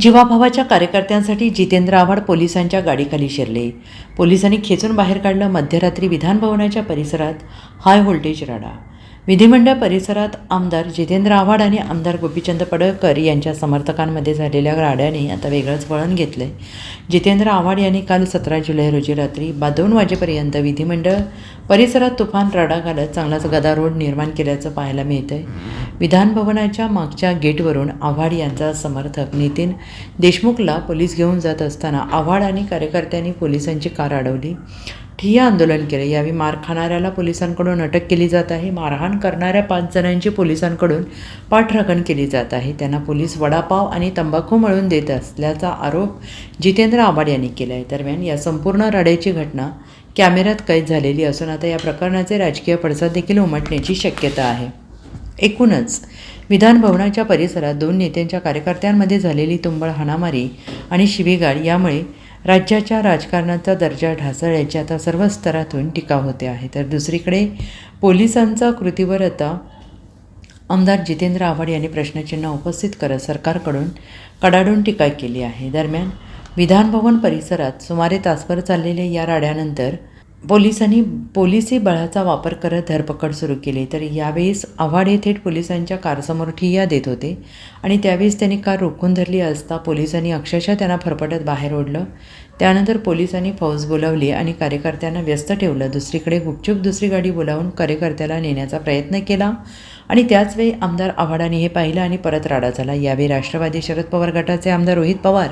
जीवाभावाच्या कार्यकर्त्यांसाठी जितेंद्र आव्हाड पोलिसांच्या गाडीखाली शिरले. पोलिसांनी खेचून बाहेर काढलं मध्यरात्री विधानभवनाच्या परिसरात हाय व्होल्टेज राडा. विधिमंडळ परिसरात आमदार जितेंद्र आव्हाड आणि आमदार गोपीचंद पडळकर यांच्या समर्थकांमध्ये झालेल्या राड्याने आता वेगळंच वळण घेतलंय. जितेंद्र आव्हाड यांनी काल सतरा जुलै रोजी रात्री बा दोन वाजेपर्यंत विधिमंडळ परिसरात तुफान राडा घालत चांगलाच गदारोळ निर्माण केल्याचं पाहायला मिळतंय. विधानभवनाच्या मागच्या गेटवरून आव्हाड यांचा समर्थक नितीन देशमुखला पोलीस घेऊन जात असताना आव्हाड आणि कार्यकर्त्यांनी पोलिसांची कार अडवली. ठिय्या आंदोलन केले. यावेळी मार खाणाऱ्याला पोलिसांकडून अटक केली जात आहे. मारहाण करणाऱ्या पाच जणांची पोलिसांकडून पाठराखण केली जात आहे. त्यांना पोलीस वडापाव आणि तंबाखू मळून देत असल्याचा आरोप जितेंद्र आव्हाड यांनी केला आहे दरम्यान या संपूर्ण राड्याची घटना कॅमेऱ्यात कैद झालेली असून आता या प्रकरणाचे राजकीय पडसाद देखील उमटण्याची शक्यता आहे. एकूणच विधानभवनाच्या परिसरात दोन नेत्यांच्या कार्यकर्त्यांमध्ये झालेली तुंबळ हाणामारी आणि शिवीगाळ यामुळे राज्याच्या राजकारणाचा दर्जा ढासळल्याची आता सर्व स्तरातून टीका होते आहे. तर दुसरीकडे पोलिसांचा कृतीवर आता आमदार जितेंद्र आव्हाड यांनी प्रश्नचिन्ह उपस्थित करत सरकारकडून कडाडून टीका केली आहे. दरम्यान विधानभवन परिसरात सुमारे तासभर चाललेल्या या राड्यानंतर पोलिसांनी पोलिसी बळाचा वापर करत धरपकड सुरू केली. तर यावेळेस आव्हाड हे थेट पोलिसांच्या कारसमोर ठिय्या देत होते आणि त्यावेळेस त्यांनी कार रोखून धरली असता पोलिसांनी अक्षरशः त्यांना फरफटत बाहेर ओढलं. त्यानंतर पोलिसांनी फौज बोलावली आणि कार्यकर्त्यांना व्यस्त ठेवलं. दुसरीकडे गुपचूप दुसरी गाडी बोलावून कार्यकर्त्याला नेण्याचा प्रयत्न केला आणि त्याचवेळी आमदार आव्हाडांनी हे पाहिलं आणि परत राडा झाला. यावेळी राष्ट्रवादी शरद पवार गटाचे आमदार रोहित पवार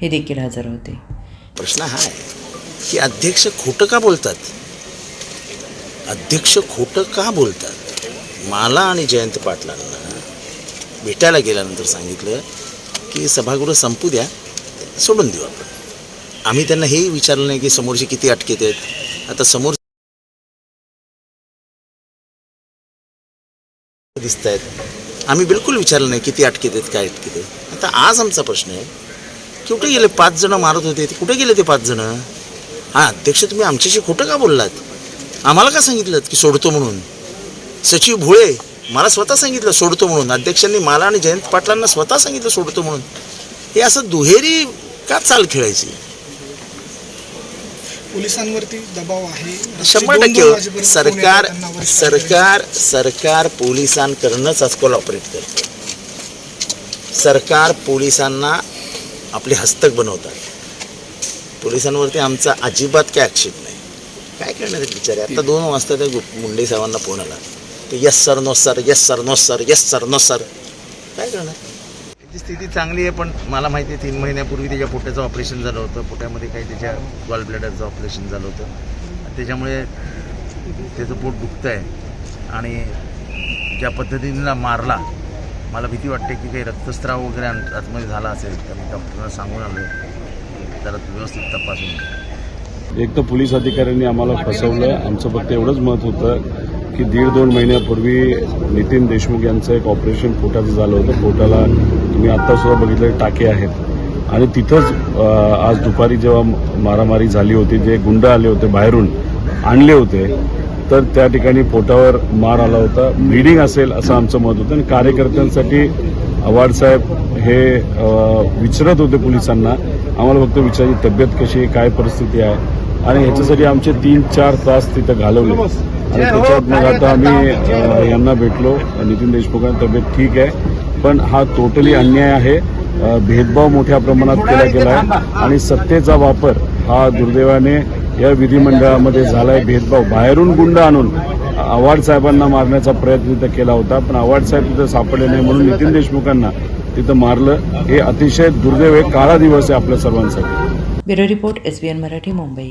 हे देखील हजर होते. प्रश्न हा आहे. की अध्यक्ष खोटं का बोलतात? अध्यक्ष खोटं का बोलतात? मला आणि जयंत पाटलांना भेटायला गेल्यानंतर सांगितलं की सभागृह संपू द्या सोडून देऊ आपण. आम्ही त्यांना हेही विचारलं नाही की समोरचे किती अटकेत आहेत. आता समोर दिसत आहेत आम्ही बिलकुल विचारलं नाही किती अटकेत आहेत काय अटकेत आहेत. आता आज आमचा प्रश्न आहे की कुठे गेले पाच जणं मारत होते? ते कुठे गेले ते पाच जणं? हां अध्यक्ष तुम्ही आमच्याशी खोटं का बोललात? आम्हाला का सांगितलं की सोडतो म्हणून? सचिव भोळे मला स्वतः सांगितलं सोडतो म्हणून. अध्यक्षांनी मला आणि जयंत पाटलांना स्वतः सांगितलं सोडतो म्हणून. हे असं दुहेरी का चाल खेळायची? पोलिसांवरती दबाव आहे. शंभर टक्के. सरकार सरकार सरकार पोलिसांकडनंच आज कोलॉपरेट करतं. सरकार पोलिसांना आपले हस्तक बनवतात. पोलिसांवरती आमचा अजिबात काय आक्षेप नाही. काय करणार बिचारे? आता दोन वाजता त्या मुंडे साहेबांना फोन आला. ते yes sir no sir yes sir no sir yes sir no sir काय करणार? त्याची स्थिती चांगली आहे पण मला माहिती आहे तीन महिन्यापूर्वी त्याच्या पोट्याचं ऑपरेशन झालं होतं. पोट्यामध्ये काही त्याच्या गॉल ब्लॅडरचं ऑपरेशन झालं होतं. त्याच्यामुळे त्याचं पोट दुखतं आहे आणि ज्या पद्धतीने मारला मला भीती वाटते की काही रक्तस्राव वगैरे आतमध्ये झाला असेल. तर मी डॉक्टरना सांगून आलो आहे जरा व्यवस्थित तपासून घ्या. एक तर पोलीस अधिकाऱ्यांनी आम्हाला फसवलं आमचं फक्त एवढंच मत होतं की दीड दोन महिन्यापूर्वी नितीन देशमुख यांचं एक ऑपरेशन पोटाचं झालं होतं. पोटाला तुम्ही आत्तासुद्धा बघितलं टाके आहेत. आणि तिथंच आज दुपारी जेव्हा मारामारी झाली होती जे गुंड आले होते बाहेरून आणले होते तर त्या ठिकाणी पोटावर मार आला होता. ब्लिडिंग असेल असं आमचं मत होतं. आणि कार्यकर्त्यांसाठी आव्हाड साहेब हे विचारत होते पोलिसांना. आम्हाला फक्त विचारायची तब्येत कशी आहे काय परिस्थिती आहे? आणि ह्याच्यासाठी आमचे तीन चार तास तिथं घालवले. आणि त्याच्यात मग आता आम्ही यांना भेटलो. नितीन देशमुखांची तब्येत ठीक आहे. पण हा टोटली अन्याय आहे. भेदभाव मोठ्या प्रमाणात केला गेला आहे आणि सत्तेचा वापर हा दुर्दैवाने या विधिमंडळामध्ये झालाय. भेदभाव बाहेरून गुंड आणून आव्हाड साहेबांना मारण्याचा प्रयत्न तिथं केला होता. पण आव्हाड साहेब तिथं सापडले नाही म्हणून नितीन देशमुखांना तिथं मारलं हे अतिशय दुर्दैव आहे. काळा दिवस आहे आपल्या सर्वांसाठी. Bureau report S N Marathi Mumbai.